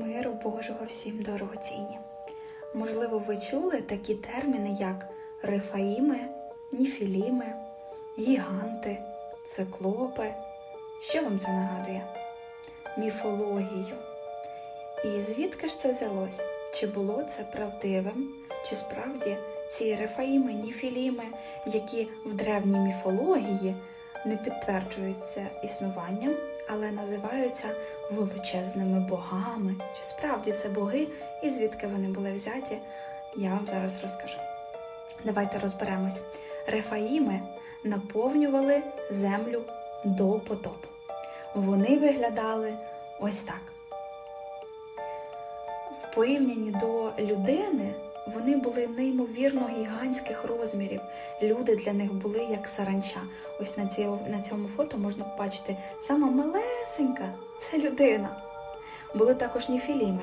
Миру Божого всім дорогоцінні. Можливо, ви чули такі терміни, як рифаїми, ніфіліми, гіганти, циклопи. Що вам це нагадує? Міфологію. І звідки ж це взялось? Чи було це правдивим? Чи справді ці рефаїми, ніфіліми, які в древній міфології не підтверджуються існуванням, але називаються величезними богами? Чи справді це боги і звідки вони були взяті? Я вам зараз розкажу. Давайте розберемось. Рефаїми наповнювали землю до потопу. Вони виглядали ось так. В порівнянні до людини вони були неймовірно гігантських розмірів. Люди для них були як саранча. Ось на, ці, на цьому фото можна побачити сама малесенька це людина. Були також ніфіліми.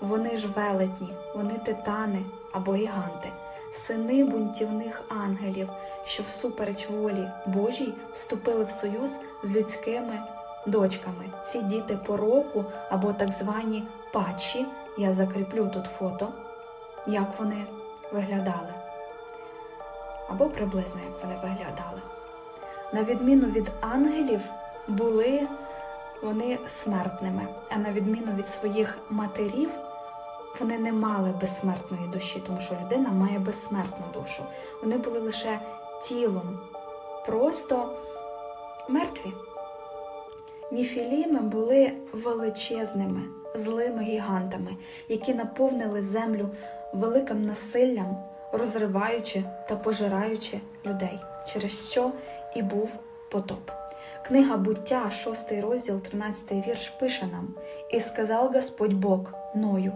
Вони ж велетні, вони титани або гіганти, сини бунтівних ангелів, що всупереч волі Божій вступили в союз з людськими дочками. Ці діти пороку або так звані патчі. Я закріплю тут фото, як вони виглядали. Або приблизно як вони виглядали. На відміну від ангелів, були вони смертними, а на відміну від своїх матерів, вони не мали безсмертної душі, тому що людина має безсмертну душу. Вони були лише тілом, просто мертві. Ніфіліми були величезними, злими гігантами, які наповнили землю великим насиллям, розриваючи та пожираючи людей, через що і був потоп. Книга буття, 6 розділ, 13 вірш, пише нам: І сказав Господь Бог Ною,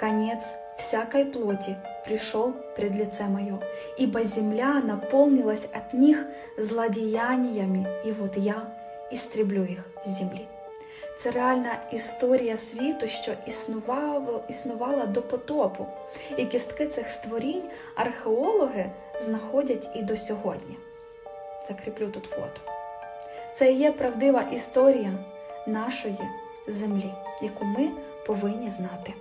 конец всякой плоти пришел пред лице мое, ибо земля наполнилась от них злодеяниями, и вот я істріблю їх з землі. Це реальна історія світу, що існувала, існувала до потопу, і кістки цих створінь археологи знаходять і до сьогодні. Закріплю тут фото. Це є правдива історія нашої землі, яку ми повинні знати.